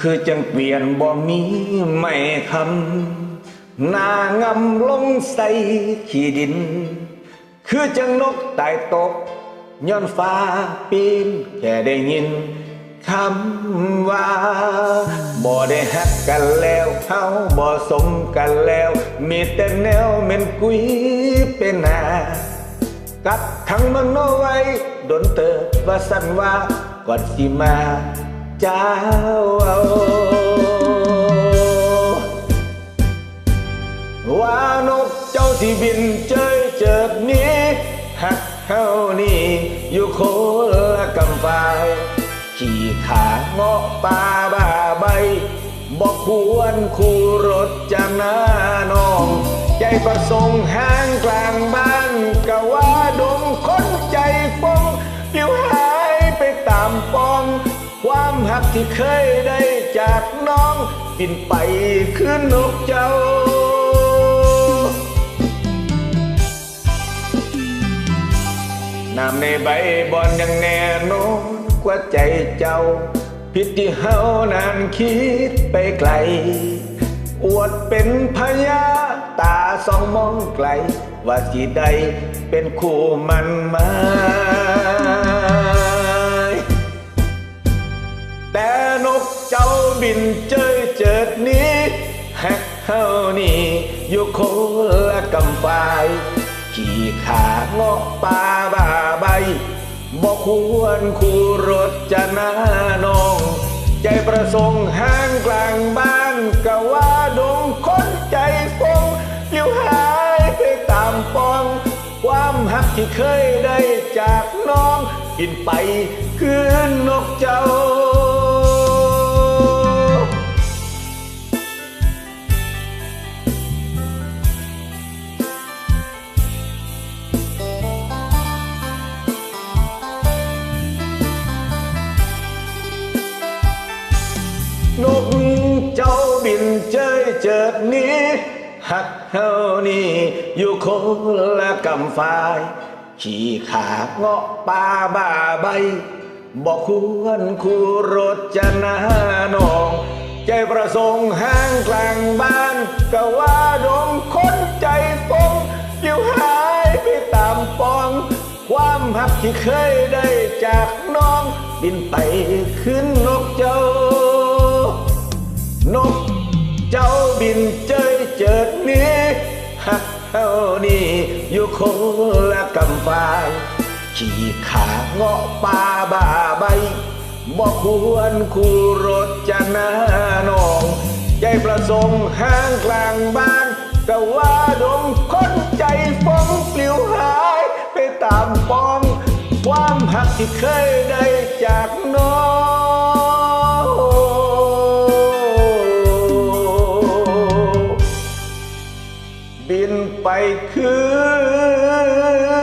คือจังเปลี่ยนบ่มีไม่คำหน้างำลงใส่ขี้ดิน คือจังนกตายตกย้อนฟ้าปีนแค่ได้ยินคำว่าบ่ได้ฮักกันแล้วเฮาบ่สมกันแล้ว มีแต่แนวเม็นกุยเป็นหน้ากัดทั้งมโนไว้ดนเติบว่าสันว่าก่อนสิมา เจ้าว่านกเจ้าที่บินเจยเจิดนี้หักเฮานี่อยู่โคละกำฟาขี่ขาเงาะป่าบ้าใบบอกควรคู่รถจะหน้าน้อง ใจประสงค์ห้างกลางบ้านกะว่าดง หักที่เคยได้จากน้องบินไปคือนกเจ้าน้ำในใบบอนยังแน่นอนกว่าใจเจ้าผิดที่เฮานานคิดไปไกล อวดเป็นพญาตาสองมองไกล ว่าสิได้เป็นคู่มันมาินเจยเจิดนี้หักเฮานี่อยู่คนละกำปาย ขี่ขาเงาะป่าบ้าใบบอกควรคู่รถจะหน้าน้อง ใจประสงค์ห้างกลางบ้านกะว่าดงคนใจฟงปลิวหายไปตามปอง ความหักที่เคยได้จากน้องบินไปคืนนกเจ้า นกเจ้าบินเจยเจิดนี้หักเฮานี่อยู่คนละกำฟาย ขี่ขาเงาะป่าบ้าใบบอกควรคู่รถจะน้านอง ใจประสงค์ห้างกลางบ้านก็ว่าดงคนใจฟงอยู่หายไปตามปอง ความหักที่เคยได้จากน้อง บินไปขึ้นนกเจ้า อยู่คนละกำฟางขี่ขาเงาะป่าบ่าใบบอกควรคู่รถจะหน้านองใจประสงค์ห้างกลางบ้านกะว่าดงคนใจฟ้องปลิวหาย ไปตามปอง ความหักที่เคยได้ I could.